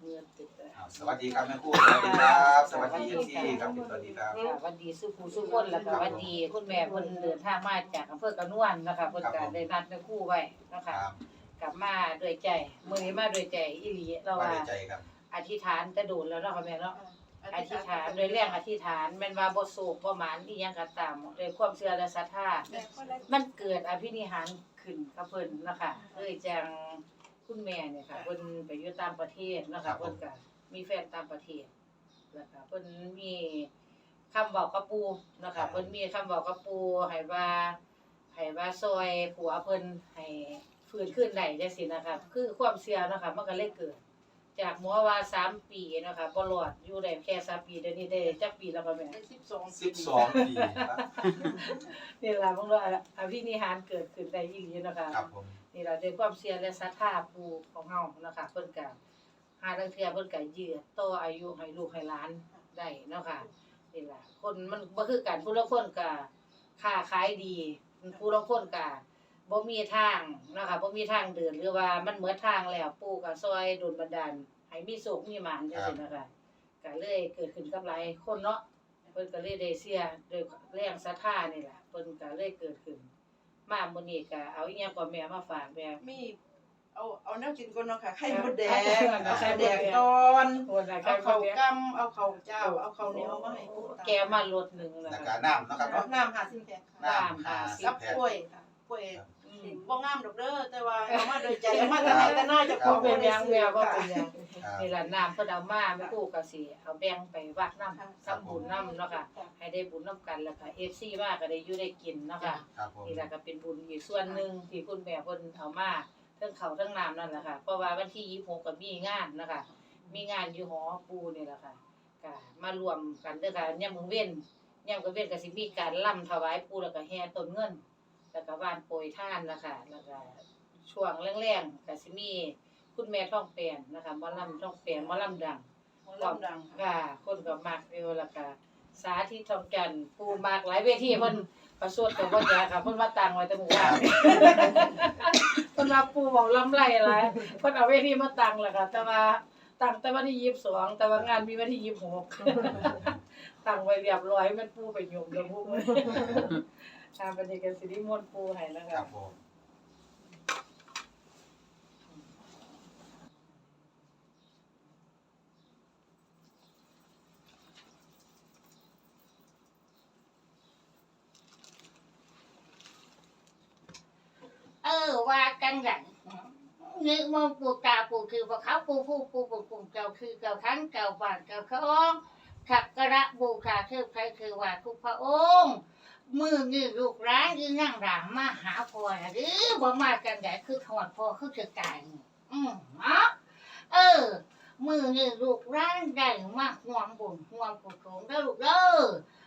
เงินติดเลยอ่าสวัสดีครับแม่ครูสวัสดีครับ สวัสดีเอฟซีครับสวัสดีครับค่ะวันดีสุภูสุคนแล้วก็วันดีคุณแม่เพิ่นเดินทางมาจากอำเภอกระนวนนะคะเพิ่นก็ได้นัดแม่ครู่ไว้นะคคะรับกลับมาด้วยใจมื้อนี้มาด้วยใจอีหลีเรามาว่าด้วยใจครับอธิษฐานจะโดนแล้วเนาะค่ะแม่เนาะอธิษฐานโดยแรงอธิษฐานแม่นว่าบ่โศกบ่หมานอีหยังก็ตามด้วยความเชื่อและศรัทธามันเกิดอภินิหารขึ้นกับเพิ่นเนาะคะเลยจัง คุณแม่เนี่ยค่ะเพิ่นไปอยู่ต่างประเทศเนาะค่ะเพิ่นก็มีแฟนต่างประเทศแล้วก็เพิ่นมีคำบอกกับปู่เนาะค่ะเพิ่นมีคำบอกกับปู่ให้ว่าให้ว่าซอยผัวเพิ่นให้ฟื้นขึ้นได้จังซี่นะคะคือความเชื่อเนาะค่ะมันก็เลยเกิด จากหมอว่าสามปีเนาะค่ะบ่รอดอยู่ได้แค่สามปีเดี๋ยวนี้ได้จักปีแล้วบ่แม่สิบสองปีครับ นี่ล่ะมันก็อภินิหารเกิดขึ้นได้อีหลีเนาะค่ะ ครับผม นี่ล่ะด้วยความเชื่อและศรัทธาปูของเฮานะคะเพิ่นก็หาทางเทื่อเพิ่นก็ยืดต่ออายุให้ลูกให้หลานได้เนาะค่ะนี่ล่ะคนมันบ่คือกันผู้ลางคนก็ค้าขายดีผู้ลางคนก็บ่มีทางเนาะค่ะบ่มีทางเดินหรือว่ามันเหมดทางแล้วปู่ก็ซอยดลบันดาลให้มีโชคมีหมานจังซี่นะคะก็เลยเกิดขึ้นกับหลายคนเนาะเพิ่นก็เลยได้เชื่อด้วยแรงศรัทธานี่ล่ะเพิ่นก็เลยเกิดขึ้น มามื้อนี้ก็เอาอีหยังก็แม่มาฝากแม่ มีเอาเอาแนวกินก่อนเนาะค่ะไข่มดแดไข่งมดแดงเอาไข่แดงตอนคนน่ะเอาเขาข้าวกำเอาข้าวเจ้า เอาข้าวเหนียวมาให้ผู้ตแกมารถหนึงแล้วแล้วก็ก็น้ำเนาะครับเอาเนาะ น้ำหาสิบแพ็คค่ะน้ำห้าสิกับบแพ็คกล้วยค่ะกล้วยอืม บ่งามดอกเด้อแต่ว่าเอามาโดยใจเอามาแต่ไหนแต่หน้าเจะบ่ของเป็นหยังซื้แม่อบ่ค่ะเป็นหยังครับนี่ล่ะน้ำเพิ่นเอามาแม่ครูก็สิเอาแบ่งไปวัดน้ำทำบุญน้ำเนาะค่ะให้ได้บุญนํกันแล้วก็ FC มาก็ได้อยู่ได้กินเนาะค่ะ ครับผมนี่แหละก็เป็นบุญอีกส่วนหนึ่งที่คุณแม่เพิ่นเอามาเทั้งเขาวทั้งน้ำนั่นแหละค่ะเพราะว่าวันที่26ก็มีงานนะคะมีงานอยู่หอปูนี่แหละค่ะก็มารวมกันเด้อค่ะยามมื้อเว้นยามกลางเว้นก็สิมีการล่ำถวายปูแล้วก็แห่ต้นเงิน แล้วก็ว่านโปรยทานนะคะแล้วก็ช่วงแรงๆก็สิมีคุณแม่ท่องแปลนนะคะหมอลำท่องแปลนหมอลำดัง หมอลำดังค่ะค่ะคนก็มักอยู่แล้วก็สาธิตทองจันทร์ปูมากหลายเวทีเพิ่นประสวดกับบ่ยาค่ะเพิ่นมาตั้งไว้แต่หมู่บ้านเพิ่นว่าปูบอกลำไรหลายเพิ่นเอาเวทีมาตั้งแล้วค่ะ แต่ว่าตั้งแต่วันที่22แต่ว่างานมีวันที่26ตั้งไว้เรียบร้อยมันปูไปยมแล้วปู ค่ะบัดนี้ก็สิได้มนต์ปูให้แล้วคค่ะรับผมเออว่ากันหลังนึกมองปูตาปูคือว่าเขาปูผู้ปูปูปูเก่าคือเก่าทั้งเก่าบ้านเก่าเขาองขักกระบูชาเทือใครคือว่าทุกพระองค์ มือนี่ลูกร้านยืนนั่งรามมาหาพ่อน่ะหรือบ่มากันไหนคือถอดพ่อคือจะตายนี่อืมเนาะเออ มือนี่ลูกร้านได้มาห่วงบุญห่วงกุศลเด้อลูกเด้อ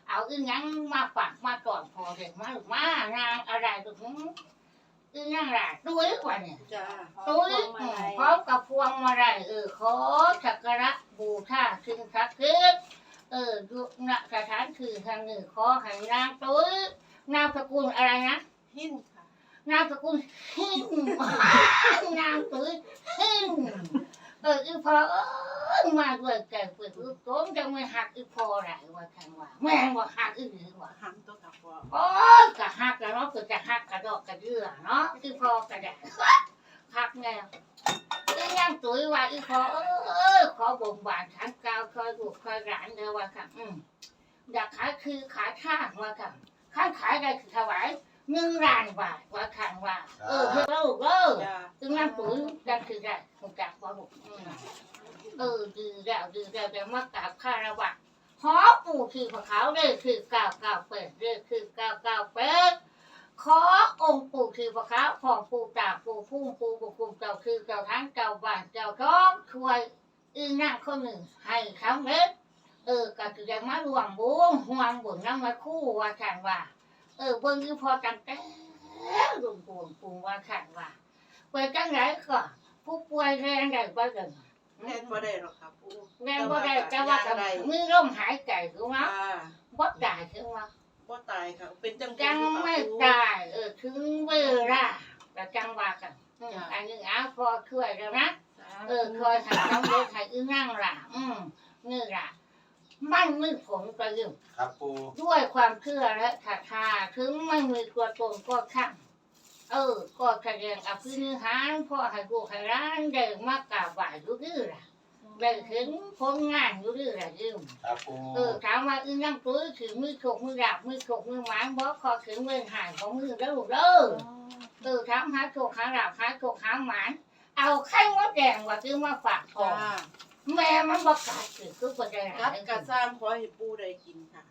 เอาอีหยังมาฝากมาก่อนพอเด็กมาลูกมานางอะไรลูกหือคือนั่งหลาตุ้ยกว่าเนี่ย จ้าตุ้ยพร้อมกับพวงมาลัยเออขอสักการะบูชาสิ่งศักดิ์สิทธิ์ เออยุณสถานคือทางหนึ่งขอให้นางตุ้ยนามสกุลอะไรนะหินค่ะนามสกุลหินนางตุ้ยหินเอออีพอเออมาด้วยแก่เปิดลูกโต้มจะไม่หักอีพอไรว่าทางว่าแม่งว่าหักอีหรือว่าหันตัวกับพ่อโอ้ยกะหักกะเนาะคือจะหักกระดอกกระเดื่อเนาะคือพอกระแดะหักแนวอี ยังตุ้ยว่าอีพอเออขอบ่มบานขันกาวคอยบุกคอยหลานเด้อว่าค่ะอืมอยากขายคือขายข้างว่าค่ะข้างขายได้คือถวายหนึ่งล้านบาทว่าค่ะว่าเออเธอลูกเออจ้าซึ่งนั่นตุ้ยดันคือได้คงจักว่าลูกอืมเออดีแล้วดีแล้วแต่มากราบคารวะหอปู่คือของเขาเลยคือเก้าเก้าเปิดเลยคือเก้าเก้าเปิด ขอองค์ปู่คือพระเขาของปู่ตาปู่พุ่งปู่บุกุมเจ้าคือเจ้าทั้งเจ้าบ้านเจ้าท้องช่วยอีนั่งคนหนึ่งให้เขาเล็ดเออก็คือยังมาหลวงบุญห่วงบุญนั่งมาคู่ว่าขันว่า เออเบิ่งคือพอจังแต่หลวงปู่ปู่ว่าขันว่าเปิดจังไรก็ผู้ป่วยแรงได้บ่เดินแม่นบ่ได้หรอกค่ะปู่แรงบ่ได้แต่ว่าก็มือลมหายใจคือว่าจ้าบ่ตายถึงว่า บ่ตายค่ะ เป็นจังจังอยู่ค่ะไม่ปู่ตาย เออ ถึงเวลาแต่จังว่ากันอืมอันนี้เอาพอช่วยแล้วนะจ้าเออคอยหาน้ำเลือดไทยอื้อนั่งล่ะ อืมนี่ล่ะ มันมือผลประโยชน์ครับปูด้วยความเชื่อและศรัทธาถึงไม่มีตัวตนก็ช่างเออ ก็แสดงอภินิหารพ่อให้กูให้ร้านเดินมากราบไหว้อยู่ดื้อล่ะ ได้เห็นผลงานอยู่ดื้อล่ะยืมครับปูเออถามว่าอื้อนั่งตัวถือมือโขกมือดาบมือโขกมือหมางบอกขอถึงเงินหายของมือแล้วลูกเด้อเออถามหาโขกหาดาบหาโขกหาหมานเอาไข่มดแดงว่าซื้อมาฝากพ่อจ้าแม่มันบอกกาดถือคือประเด็นรับกระซ้ำขอให้ปูได้กินค่ะ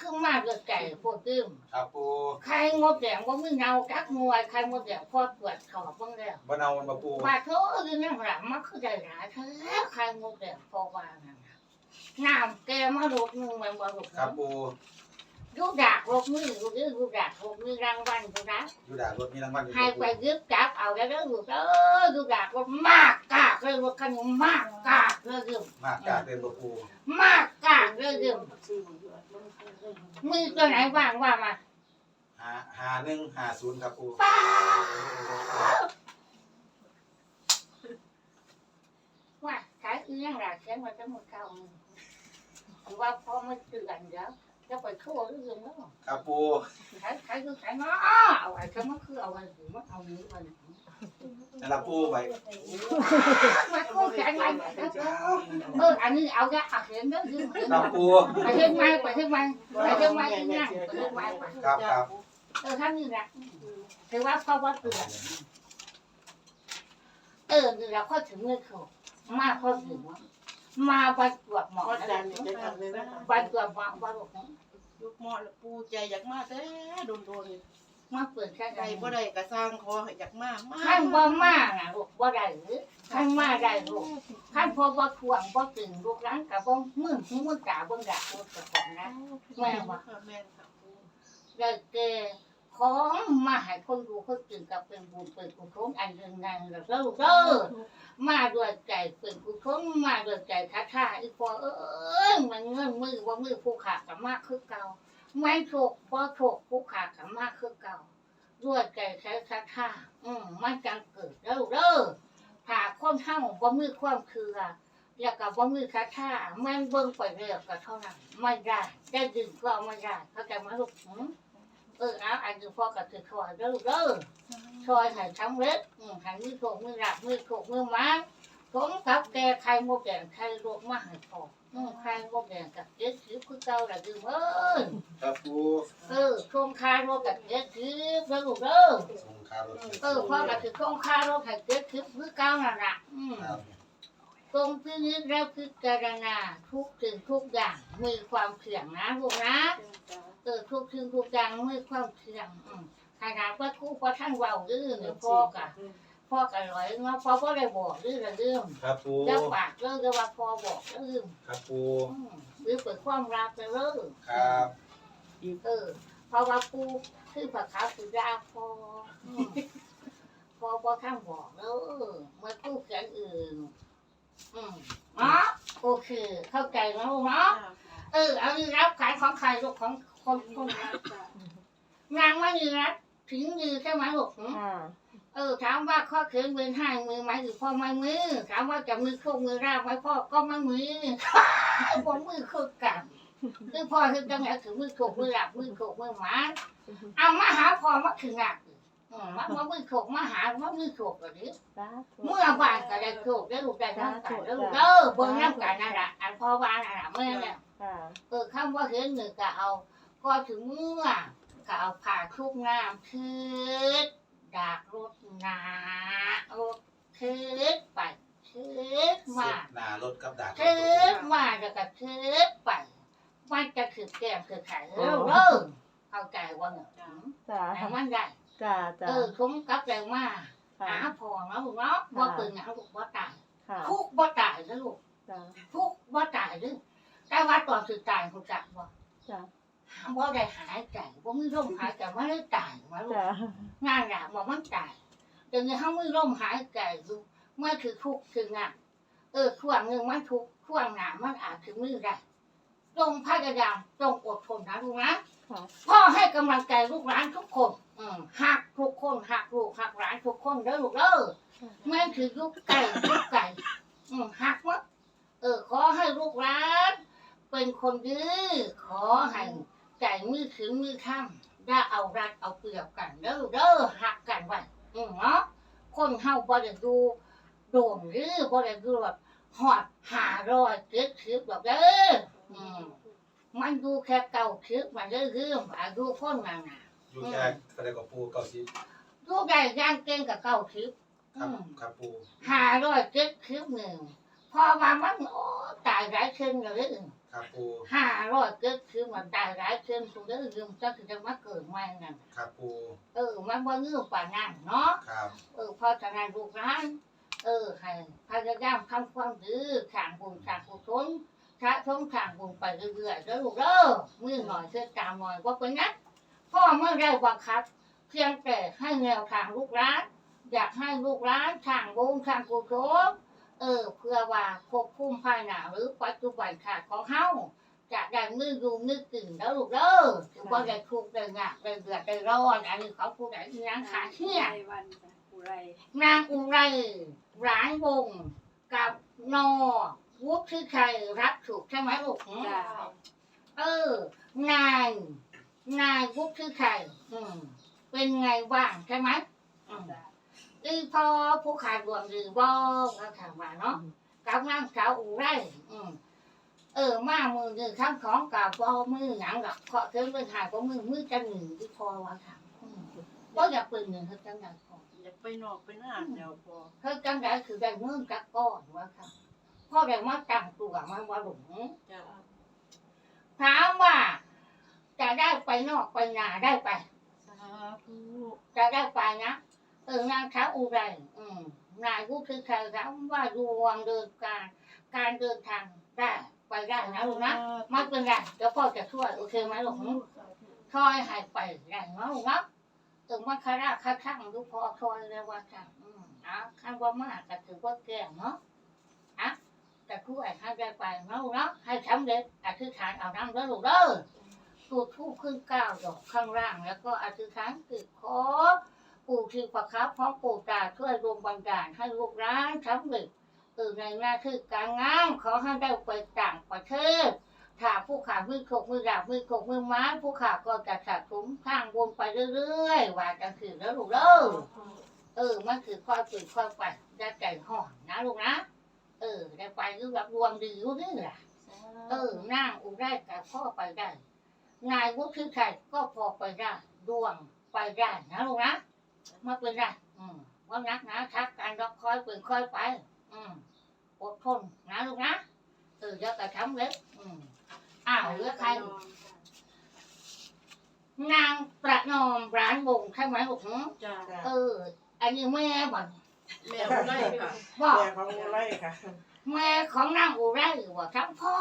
คือมาเกิดใจพวกตื้มครับปูไข่มดแดงว่ามือเนากักงวยไข่มดแดงพอตรวจขอบเบ้างแล้วบ่เอามันมาปูว่าโทษคือนั่งหลังมันคือได้หลายเธอไข่มดแดงพอว่านั่นน่ะน้ำแกมาลดนึงมันบ่ลดครับปูลูกดากลดมือลูกดื้อลูกดากลดมือรางวัลกูนะอยู่ด่ารถมีรางวัลอยู่ให้ปูไปยึดจับเอาแล้วเด้อลูกเด้อลูกดากลดมากกากเลยลูกขนมมากกากเลยยืมมากกาเต็มบ่ปูมากกากเลยยืม มือตัวไหนว่างว่ามาหาหาหนึ่งหาศูนย์ครับปูป้าว่าขายอีหยังล่ะเขียนมาทั้งหมดเก้าหมื่นถือว่าพอมันเตือนเดี๋ยว จะไปทั่วเรื่องแล้วครับปูขายขายคือขายเนาะเอาไอ้ก็มันคือเอาไว้ถือว่าเอานี้มันนั่นละปูไปมาคู่แขนไว้เอออันนี้เอาแค่เอาเห็นเด้อคือเห็นครับปูไปเห็นไหมไปเห็นไหมไปเห็นไหมอีกอย่างไปเห็นไหมครับครับเออท่านนี่แหละถือว่าเพราะว่าเตือนเออนี่เราก็ถึงเมื่อเขามาเขาถึงว่า มาบันตรวจหมอก็นะจานเนี่ยจะทำเลยนะบันตรวจหมอบันตรวจหมอยุกหม้อแล้วปูใจอยากมาแต่โดนโดนมาเปิดแค่ใจไหนบ่ได้กระซ้างขอให้อยากมามาขั้นบ่มาน่ะลูกบ่ได้หรือขั้นมาได้ลูกขั้นพอบ่ทวงบ่ตึงลูกร้านกับบ่มือหูมือตาเบิ่งดาลูกกับของนะแม่ว่าค่ะแม่ค่ะปูเลยเก ของมาให้คนดูคนตื่นกับเป็นบุญเป็นกุศลอันหนึ่งนั่นแล้วลูกเด้อมาด้วยใจเป็นกุศลมาด้วยใจทัท่าอีกพอเอ้ยมันเงินมือว่ามือผู้ขากับมากคือเก่าไม่โถกพอโถกผู้ขากับมากคือเก่าด้วยใจใช้ทัท่าอืมมันจังเกิดแล้วลูกเด้อถ้าคนเฮาบ่มีความคือแล้วก็บ่มีทัท่ามันเบิ่งไปเรื่อยก็เท่านั้นไม่ได้ได้ดึงก็ไม่ได้เข้าใจไหมลูกหือ เออเอาอันนี้พ่อกับถือคอยเด้อเด้อคอยให้สำเร็จอืมให้มือโขกมือหลับมือโขกมือมังผมกับแกใครโมแดงใครรวมมาให้พออืมใครโมแดงกับเจ็ดสิบคือเก่าละดืมเอ้ยครับปูเออชมคาโรกับเจ็ดสิบแล้วลูกเด้อส่งข่าวรถเออพ่อกับถือชมคาโรกับเจ็ดสิบคือเก่านั่นแหละอืมครับตรงที่นี้แล้วพิจารณาทุกสิ่งทุกอย่างมีความเสี่ยงนะลูกนะ เออทุกสิ่งทุกอย่างไม่ความเสี่ยงอืมขนาดว่าครู่พอท่านเว้าดื้อเนี่ยพ่อกะพ่อกะร้อยเนาะพ่อก็ได้บอกดื้อละเรื่องครับปูแล้วปากเลิกก็ว่าพ่อบอกเรื่องครับปูอืมหรือเปิดความรักไปเลิกครับเออเพราะว่าปูคือผักขาวสุดาพ่ออืมพ่อพ่อท่านบอกแล้วเมื่อคู่เขียนอื่น อืมเนาะโอเค เข้าใจแล้วลูกเนาะ เออเอานี่รับขายของใครลูกของ คนคนนางว่านี่นะถึงมือใช่ไหมลูกหือค่ะเออถามว่าข้อเขินมือห้างมือไหมหรือพ่อไม่มือถามว่าจะมือโคกมือราบไหมพ่อก็ไม่มือพ่อมือโคกกันคือพ่อคือจังไงคือมือโคกมือราบมือโคกมือหมาเอามาหาพ่อมาถึงอะมามามือโคกมาหามามือโคกก็ดีสาธุเมื่อบานก็ได้โคกได้ลูกได้น้ำกันได้ลูกเออเบิ่งน้ำกันนั่นแหละอันพ่อบ้านนั่นแหละเมื่อเนี่ยเออคำว่าเห็นหนึ่งก็เอา ก็ถึงเมื่อก็เอาผ่าชุบน้ำคืดดากรถนารถคืดไปคืดเสีมายบหน้ารถกับดาบคืดมาแล้วก็คืดไปมันจะคือแก้มคือไข่เริ่มเริ่มเข้าใจว่าเนี่ยจ้าแต่มันได้จ้าจ้าเออคุ้มกับแรงมากค่ะหาพอแล้วลูกเนาะว่าปืนหาลูกว่าตายค่ะทุกว่าตายแล้วลูกจ้าทุกว่าตายเลยแต่ว่าตอนสุดตายเขาจับว่าจ้า ว่าได้หายใจว่ามือร่มหายใจว่าได้ตายมาลูกจ้างานหลักบอกมันตายแต่เนี่ยเขามือร่มหายใจดูเมื่อคือทุกข์คืองานเออช่วงหนึ่งมันทุกข์ช่วงหนามันอาจถึงมือได้จงพยายามจงอดทนนะลูกนะค่ะพ่อให้กำลังใจลูกหลานทุกคน อืมหักทุกคนหักลูกหักหลานทุกคนเด้อลูกเด้อ แม่คือลูกไก่ลูกไก่อืมหักวะเออ ขอให้ลูกร้านเป็นคนดื้อขอให้ ใจมือถึงมือข้ามอย่าเอารัดเอาเปรียบกันเด้อเด้อหักกันไว้อืมเนาะคนเฮาบ่ได้ดูโด่งหรือบ่ได้ดูแบบหอดหารอยเจ็ดสิบแบบเด้ออืมมันดูแค่เก่าคิดมันเด้อคืออายุคนนั้นน่ะอยู่แค่กระไดกับปูเก้าสิบลูกได้ย่างเก่งกับเก่าคิดครับครับปูหารอยเจ็ดคิดหนึ่งพอมามันโอ้ตายหลายเช่นเลย ครับปูห้าร้อยเกิดคือมันตายหลายเช่นสุดเลยยืมจะคือจะมาเกิดใหม่นั่นครับปูเออมันว่าเงื่อป่านั่นเนาะครับเออพอจะงานลูกร้านเออให้พยายามทำความดีขางบุญขางกุศลพระทงขางบุญไปเรื่อยๆแล้วลูกเด้อมือหน่อยเชื่อตามหน่อยว่าเป็นนักพ่อเมื่อได้บังคับเพียงแต่ให้แนวทางลูกร้าน อยากให้ลูกร้านทางบุญทางกุศล เออ เพื่อว่าควบคุมภายหน้าหรือปัจจุบันขาดของเฮาจะได้มือดูมือกึ่งแล้วลูกเด้อถือว่าได้ทุกข์ได้ยากได้เดือดได้ร้อนอันนี้เขาพูดได้ยังขาดเที่ยวันจ้ะอุไรนางอุไรร้านวงกับนอวุฒิชัยรับถูกใช่ไหมลูกจ้ะเออ นาย นายวุฒิชัยอืมเป็นไงบ้างใช่ไหม อืมจ้ะอีพอผู้ขาดรวมหรือบ่ก็ถามว่าเนาะกับนางสาวอุไรอืมเออมามือหนึ่งข้างของกับบ่มือหยังกับเคาะเทิงเป็นหายก็มือมือจะหนึ่งที่พอว่าค่ะอืมบ่อยากเป็นหนึ่งเขาจังไดพออยากไปนอกไปหน้าเดี๋ยวพอเธอจังได้คือได้เงินจากก้อนว่าค่ะพ่อได้มาตั้งตัวมาว่าหลงจ้ะถามว่า จะได้ไปนอกไปนาได้ไปสาธุจะได้ไปนะ เออนางท้าอุไรอืมนายผู้คือใครถามว่าดวงเดินการ การเดินทางได้ไปได้นะลูกนะไม่เป็นไรเดี๋ยวพ่อจะช่วยโอเคไหมลูกหือช่วยให้ไปได้เนาะลูกเนาะเออมาคาราคาข้างลูกพ่อช่วยเลยว่าค่ะอืมอะข้างว่ามากก็ถือว่าแก่เนาะแต่ครูไอ้ข้าได้ไปเนาะเนาะให้สำเร็จอธิษฐานเอาน้ำเด้อลูกเด้อตูดทูบขึ้นเก้าดอกข้างล่างแล้วก็อธิษฐานคือขอ ปู่ที่ประคับพร้อมปู่ตาช่วยรวมบันดาลให้ลูกร้านสำเร็จเออในหน้าที่การงานขอให้ได้ไปต่างประเทศถ้าผู้ขามือขกมือดาบมือขกมือไม้ผู้ขาก็จะสะสมข้างวนไปเรื่อยๆว่าจังคือแล้วลูกเด้อเออมันคือความตื่นความไปได้ใจห่อนนะลูกนะเออได้ไปคือแบบรวมดีอยู่นี่แหละเออนั่งอุได้กับพ่อไปได้นายวุฒิชัยก็พอไปได้ดวงไปได้นะลูกนะ มาเป็นไรอืมว่านักนะทักการรอคอยเป็นคอยไป อืมอดทนนะลูกนะเออเดี๋ยวกระทำเล็กอืมอ้าวเหลือใครนางประนอมร้านวงใช่ไหมลูกหือจ้ะเออ อันนี้แม่บ่นแม่อุไรค่ะบอกแม่ของอุไรค่ะ แม่ของนางอุไรว่าทั้งพ่อ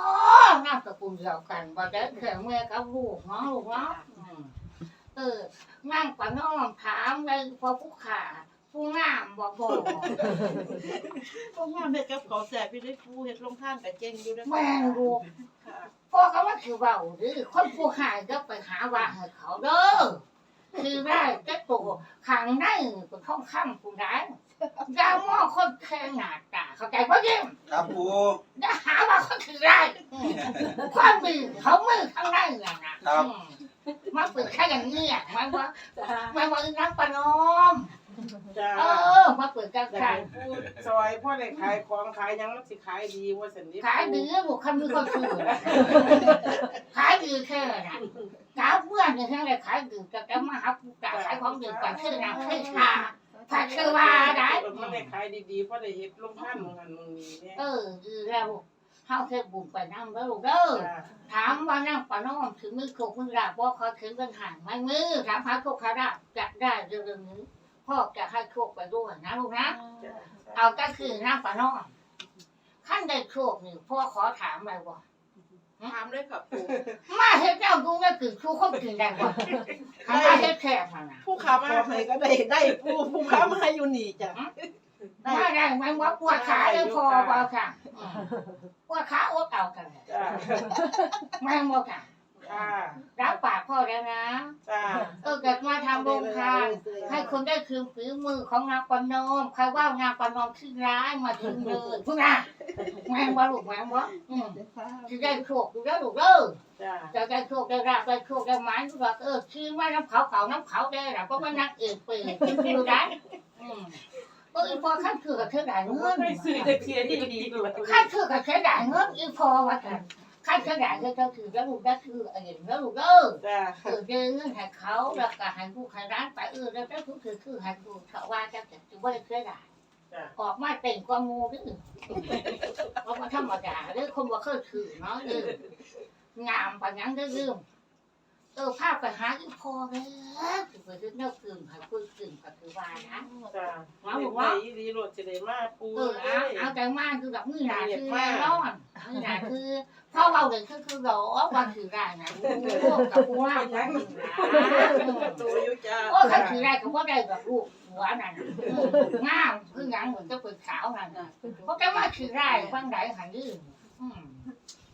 นามสกุลเดียวกันว่าจะแค่แม่กับลูกเนาะลูกเนาะอืม เออนั่งปะน้อมถามเลยพอผู้ขาผู้งามบอกบอกพวกงานเด็กกับเขาแสบพี่ได้ฟูเฮ็ดลงท่านกับเจงอยู่ด้วยแม่งลูกค่ะพ่อเขาว่าคือเบาหรือคนผู้หายก็ไปหาว่าให้เขาเด้อคือได้จะตัวขังได้เป็นท่องข้ามผู้ร้ายยาหม้อคนแค่หนาตาเข้าใจป่ะยิ่งครับปูจะหาว่าเขาถือได้อืมความมือเขามือข้างในน่ะนะอืม มาเปิดแค่อย่างนี้อะมันว่าจ้ะมันว่านักปนอมจ้าเออ มาเปิดกันอยากักนให้พูดซอยพ่อได้ขายของขายหยังมันสิขายดีว่าสันนิขายดีบุคคลมีคนถือขายดีแค่น่ะกาเพื่อนเนี่ยแค่ไหนขายดีจะจะมาหาผู้จ่าขายของดีกว่าชื่อนางให้ชาถ้าเชื่อว่าได้มันได้ขายดีๆเพราะได้เฮ็ดลงท่านมึงหันมึงนี่เนี่ยเออดีแล้ว เฮาเคยบุญไปนั่งแล้วลูกเด้อจ้าถามว่านั่งปะน้อมถึงมือโขกมือราบว่าเขาถึงกันห่างไม่มือถามหาโคกคาราบจะได้เรื่องนี้พ่อจะให้โชคไปด้วยนะลูกนะจ้าเอาก็คือนั่งปะน้อมขั้นได้โชคนี่พ่อขอถามอะไรบ่ถามเลยค่ะปู่มาเฮ็ดเจ้าดูไม่กึ่งชูคนกึ่งได้บ่ทำมาเฮ็ดแค่มานะผู้ขามาให้ก็ได้ได้ผู้ผู้ขามาให้อยู่นี่จ้ะมาได้ไหมว่าปวดขาเลยพอบ่ค่ะอืมป วดขาอดเอากันเลยจ้าแม่งบ่ค่ะจ้ารับปากพ่อแล้วนะจ้าเออเกิดมาทำโรงทาน ให้คนได้คืนฝีมือของนางปนอมใครว่านางปนอมที่ร้ายมาถึงเลยพวกน่ะแมงบ่ลูกแมงบ่อืมจะได้โชคดูแล้วลูกเด้อจ้าจะได้โชคได้ราบได้โชคได้หมายลูกว่าเออชื่อว่าน้ำเขาเขาน้ำเขาได้ล่ะเพราะว่านักเอกเปิดอยู่ได้อืมเอ ออีพอขั้นคือกับเธอได้เงินไม่ซื้อตะเคียนดีดีเลยขั้นคือกับเธอได้เงินอีพอว่ากันขั้นเธอได้เงินก็คือแล้วลูกได้คือเองแล้วลูกเด้อจ้าเออเดินเงินให้เขาแล้วก็ให้ผู้ให้ร้านไปเออแล้วได้ทุกคือคือให้ผู้เขาว่าจะจะจะว่าเคยได้จ้าออกมาเต่งกว่างูดื้อเพราะว่าธรรมดาเด้อคนว่าเคยถือเนาะเอองามปานนั้นเด้อลืม เออภาพไปหาอีพอเลยคือไปดึกเน่ากึ่งให้คุยกึ่งก็คือว่านะจ้าว่าบบออกกว่าว่าดีรถจะได้มาปูเออเลเอายเอาใจมากคือแบบมือหนาคือแน่นอนมือหนาคือพ่อเราเลยคือคือรอว่าถือได้นะพวกกับพวกนะตัวยุจ้าโอ้ขันถือได้ก็ว่าได้แบบลูกหัวนั่นน่ะเอองามคือหยังเหมือนจะเป็นขาวนั่นน่ะเพราะแกว่าถือได้ฟังได้หันยืนอืม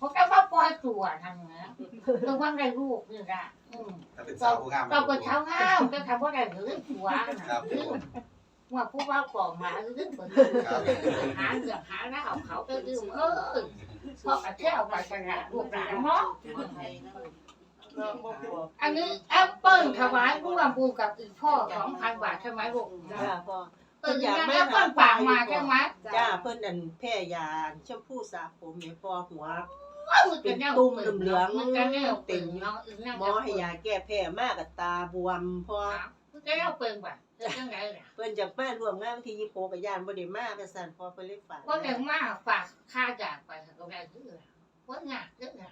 เพราะแกว่าปล่อยตัวทางนะคือฟังได้ลูกนี่ละอืมถ้าเป็นสาวผู้งามเราเป็นเช้าห้าวจะทำว่าได้หรือหัวน่ะอืมว่าผู้ว่าปล่องมาหรือเปิดหาเรื่องหาแล้วเอาเขาไปดื่มเออพอกระเที่ยวไปสระลูกหลานเนาะเราบ่กลัวอันนี้แอปเปิ้ลถวายร่วมบูกับอีกพ่อสองพันบาทใช่ไหมลูกจ้าพ่อเออยังแอปเปิ้ลปากมาใช่ไหมจ้าเพิ่นอันแพ้ยาชมพูสระผมให้พ่อหัว เป็นตุ่มเหลืองมันจะแนวตึงเนาะหมอให้ยาแก้แพ้มากกับตาบวมพ่อมันจะแนวเปิงแบบจะยังไงล่ะเพิ่นจะมาร่วมงานวันที่26กับยานบ่ได้มาก็สั่นพ่อเพิ่นเลยฝากว่าแต่มาฝากค่าจากไปก็ได้คือว่าหนักเยอะนะ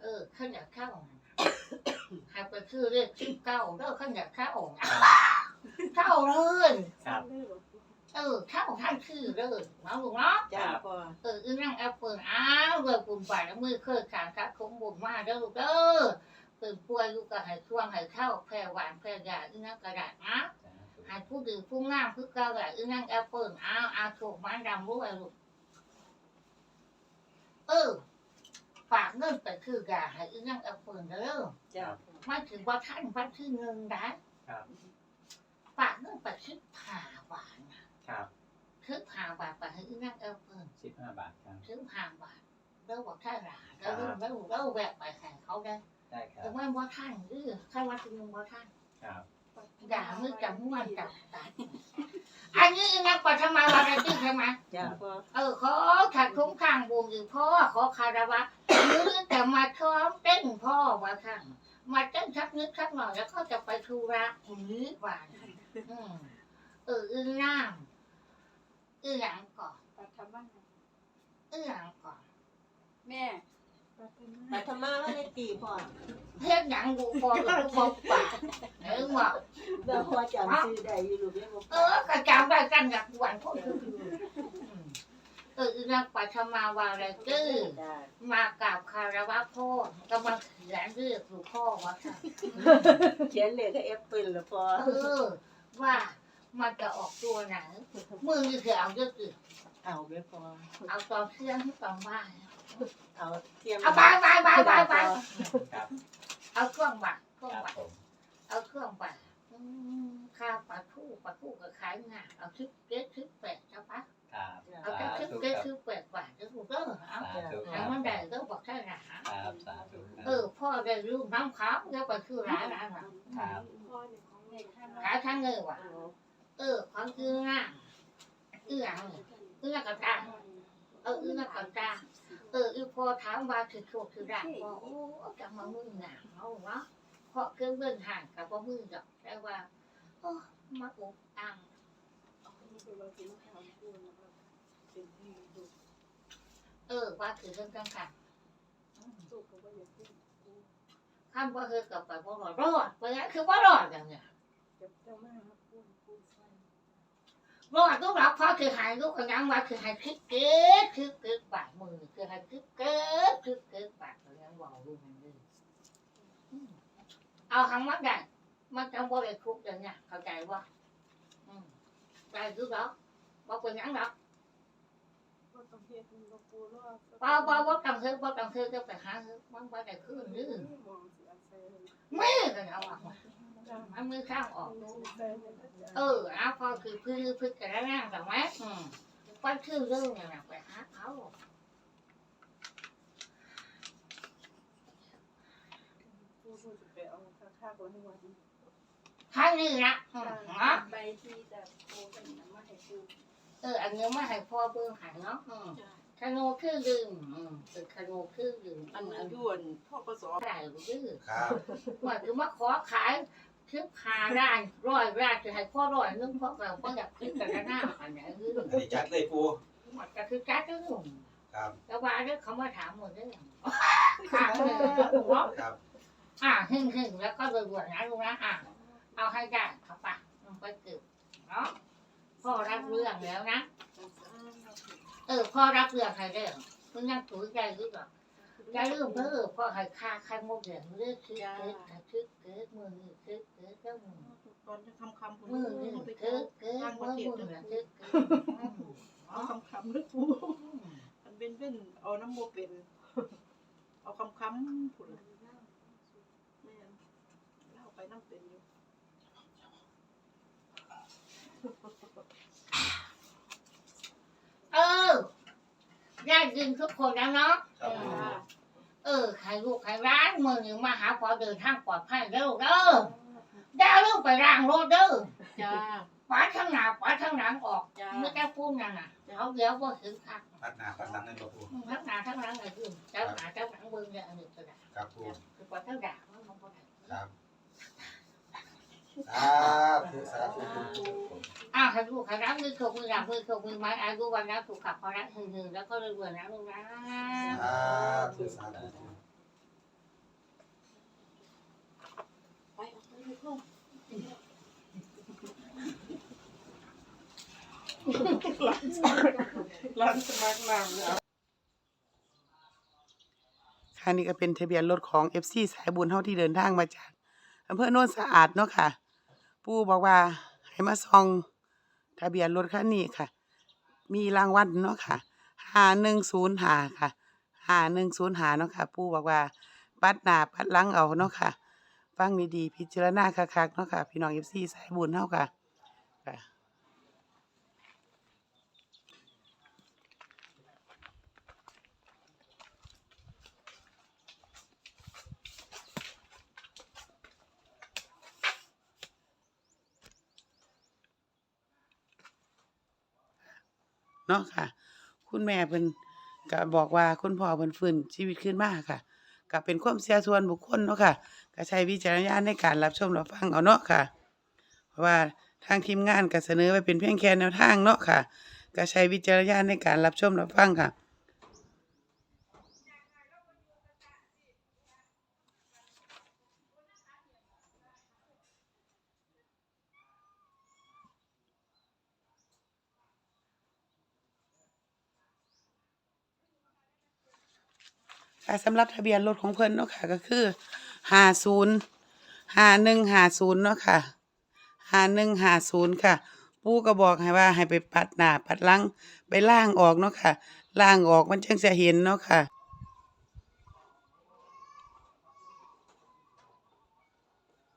เออขึ้นอยากเข้าหากไปคือเรียกชื่อเก้าแล้วขึ้นอยากเข้าเข้าเลย ครับ เออเข้าท่านชื่อเลยมาลูกเนาะจ้าพ่อเอออีนั่งแอปเปิลอ้าวเบิกปุ่มฝ่ายแล้วมือเคยขางครับคงบุญมาเด้อลูกเด้อเปิดป่วยลูกก็ให้ช่วงให้เข้าแพร่หวานแพร่ยาอีนั่งกระดาษนะให้ผู้ดื่มผู้งามผู้เก่าแหละอีนั่งแอปเปิลอ้าวอาโชคมันดำรู้ไอ้ลูกเออฝากเงินไปคือยาให้อีนั่งแอปเปิลเด้อจ้ามาถึงว่าท่านพัดชื่อเงินนะครับฝากเงินไปคิดผ่าหวานนะ ครับคิดผ่าหวานไปให้อีนั่งแอปเปิลสิบห้าบาทครับถึงผ่านบาทแล้วบอกท่านหลาแล้วลูกแล้วลูกแล้วแวะไปแข่งเขาได้ได้ครัแต่บว่าว่าท่านหรือท่านว่าถึงว่าท่านครับด่ามือจับม้วนจับตาอันนี้นักปัทมาวาระที่ใช่ไหมจ้าพ่อเออขอขัดคุ้มข้างบูอีกพ่อขอคารวะหรือแต่มาช้อมเต้นพ่อว่าท่านมาเต้นชักนิดชักหน่อยแล้วก็จะไปธุระหรือว่าอืมเอออึ้งน้ำ อึ้งหลังก่อนปัทมาอึ้งหลังก่อนแม่ปัทมาปัทมาว่าได้ตีพ่อเฮ็ดหยังกูพอหรือพอป่าเออว่าแล้วพ่อจำชื่อได้อยู่ลูกเด้อบ่เออกระจำได้กันกับหวานพวกคือเอออีนักปัชมาวาไรเกอร์จ้ามากับคารวะพ่อกำลังเขียนเรียกลูกพ่อว่าค่ะเขียนเลขให้แอปเปิ้ลแล้วพ่อเออว่า มันจะออกตัวไหนมือนี่คือเอาเยอะสิเอาแม่พ่อเอาตอนเที่ยงที่ตอนบ่ายเอาเทียมเอาไปไปไปไปไปครับเอาเครื่องบัตรเครื่องครับบัตรผมเอาเครื่องบัตรอืมข้าวปลาทูปลาทูก็ขายงานเอาทิปเก็ตทิปแปดใช่ปะครับเอาแค่สาทิปธุเก็ตครับทิปแปดบาทแล้วกูก็เอาสาธุคหารับมันได้ก็บอกใช่หรอครับสาธุคเอรับอพ่อได้รู้น้ำขาวแล้วไปคือร้านร้านอะครับพ่อเนี่ยของเด็กห้าขายทั้งเงินว่ะ เออความคือง่ายเอื้อเอื้อกระตาเออเอื้อกระตาเอออีพอถามว่าถือโชคถือดาบบอกโอ้จะมามือหนาเอาเนาะเพราะเครื่องเดินห่างกับว่ามือดอกแต่ว่าโอ้มาอุกอังเออว่าคือเรื่องกลางกันข้ามว่าเฮอกับไปบ่รอดรอดไปงั้นคือว่ารอดอย่างเนี้ย รอดก็รับพอคือหายลูกกันยังว่าคือหายคลิกเกิดคลิกเกิดบาดมือคือหายคลิกเกิดคลิกเกิดบาดมือยังบอกลูกมันเลยอืมเอาคำว่าได้มันจะบ่ได้คุกอย่างเนี้ยเข้าใจว่าอืมได้คือแล้วบ่เป็นหยังหรอกก็ต้องเฮ็ดหลวงปู่รอดบ่บ่บ่ต้องคือบ่ต้องคือก็ไปหาคือมันบ่ได้คืนหรือมองเสียใจมือกันเอาออ กมามันมือข้างออกดูใจเลยนะจ๊ะเออเอาพอคือพื้นพื้นกันแล้วนะแต่ว่าอืมปั้นชื่อเรื่องเนี่ยนะไปหาเขาปู่ปู่จะไปเอาค่าๆบนหัวดีท่านนี่นะอืมเนาะใบที่จะปู่เป็นน้ำมาให้ปู่เอออันนี้มาให้พ่อเบิ่งหันเนาะอืมขนมคือลืมอืมเป็นขนมคือลืมอัอันนอัอันนยวนพ่อปสได้หรือดื้อครับว่าคือมาขอขาย คือพาร้านร้อยร้านจะให้พ่อร้อยนึงพ่อเราพ่ออยากคิดกันหน้าอันไหนคืออันนี้จัดเลยปูมันก็คือการดื้อครับแล้วว่าเรื่องเขามาถามหมดเลยถามเลยเนาะครับอ่าหึ่งหึ่งแล้วก็รวยรวยนะลูกนะอ่าเอาให้ได้ครับป่ะมันไปเก็บเนาะพ่อรับเรื่องแล้วนะ เออพ่อรับเรื่องให้เรื่องเพิ่งนั่งตุ๋ยใจหรือเปล่า จะลืมเพื่อพ่อให้ค่าใครโมเดลเลือกคิดเกิดคิดเกิดมือคิดเกิดก็มือตอนคำคำๆผมมือไปเกิดเกิดมือมือคิดเกิดเอาคำคำๆหรือปูมันเป็นเป็นเอาน้ำโมเป็น เอาคำคำผุนแม่นเล่าไปน้ำเป็นอยู่เออได้ยินทุกคนแล้วเนาะครับปู เออใครลูกใครร้านมือหนึ่งมาหาพอเดินทางปลอดภัยเด้อเด้อดาวเรื่องไปร่างรถเด้อจ้าปัดทั้งหน้าปัดทั้งหลังออกจ้าไม่ได้พูดนั่นน่ะเขาเดี๋ยวก็ถึงคักปัดหน้าปัดหลังเลยบ่ปูทั้งหน้าทั้งหลังไงคือเจ้าหน้าเจ้าหลังเบิ่งเนี่ยอันนี้ก็ได้ครับปูคือปัดทั้งด่ามันบ่ได้ครับ สาธุสาธุปูอ้าวใครลูกใครร้านมือโชคมือหลังมือโชคมือไม้อายุวันนะถูกขับพอรักหึงๆแล้วก็รวยๆนะลูกนะสาธุสาธุปูไปเอาไปเลยพ่อร้านสมัครน้ำแล้วค่ะนี่ก็เป็นทะเบียนรถของ FC สายบุญเฮาที่เดินทางมาจากอำเภอโนนสะอาดเนาะค่ะ ปู่บอกว่า ให้มาส่องทะเบียนรถคันนี้ค่ะ มีรางวัลเนาะค่ะห้าหนึ่งศูนย์หาค่ะห้าหนึ่งศูนาะค่ะ ปู่บอกว่า ปัดหนาปัดหลังเอาเนาะค่ะ ฟังดีๆพิจารณาคักๆเนาะค่ะ พี่น้องเอฟซีสายบุญเนาะค่ะ เนาะค่ะ คุณแม่เพิ่นก็บอกว่าคุณพ่อเพิ่นฟื้นชีวิตขึ้นมาค่ะก็เป็นความเสียส่วนบุคคลเนาะค่ะก็ใช้วิจารณญาณในการรับชมรับฟังเอาเนาะค่ะ เพราะว่าทางทีมงานก็เสนอไว้เป็นเพียงแค่แนวทางเนาะค่ะก็ใช้วิจารณญาณในการรับชมรับฟังค่ะ ค่ะสำหรับทะเบียนรถของเพิ่นเนาะค่ะก็คือห้าศูนย์ห้าหนึ่งห้าศูนย์เนาะค่ะห้าหนึ่งห้าศูนย์ค่ะ ปู่ก็บอกให้ว่าให้ไปปัดหน้าปัดหลังไปล่างออกเนาะค่ะล่างออกมันจึงจะเห็นเนาะค่ะ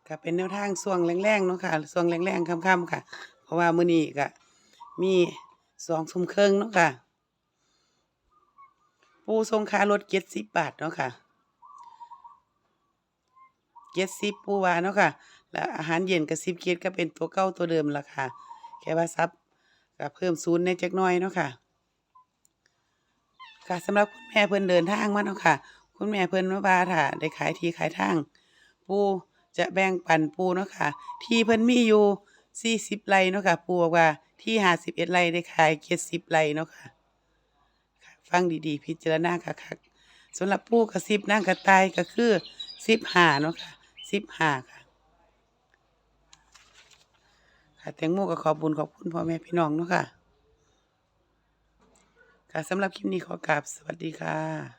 ก็เป็นแนวทางส่วงแรงๆเนาะค่ะส่วงแรงๆค่ำๆค่ะ เพราะว่ามื้อนี้ก็มีสองทุ่มครึ่งเนาะค่ะ ปูทรงค่ารถเจ็ดสิบบาทเนาะค่ะเจ็ดสิบปูว่าเนาะค่ะ แล้วอาหารเย็นกับสิบเกตก็เป็นตัวเก้าตัวเดิมละค่ะ แค่ว่าซับก็เพิ่มศูนย์ในจักน้อยเนาะค่ะ ค่ะสำหรับคุณแม่เพิ่นเดินทางมาเนาะค่ะ คุณแม่เพิ่นมาว่าถ้าได้ขายทีขายทาง ปูจะแบ่งปันปูเนาะค่ะ ที่เพิ่นมีอยู่สี่สิบไร่เนาะค่ะ ปูบอกว่าที่ห้าสิบเอ็ดไร่ได้ขายเจ็ดสิบไร่เนาะค่ะ ฟังดีๆ พิจารณาคักๆสำหรับผู้กระซิบนั่งกระตายก็คือสิบห้าเนาะค่ะสิบห้าค่ะค่ะแตงโมก็ขอบุญขอบคุณพ่อแม่พี่น้องเนาะค่ะค่ะสำหรับคลิปนี้ขอกราบสวัสดีค่ะ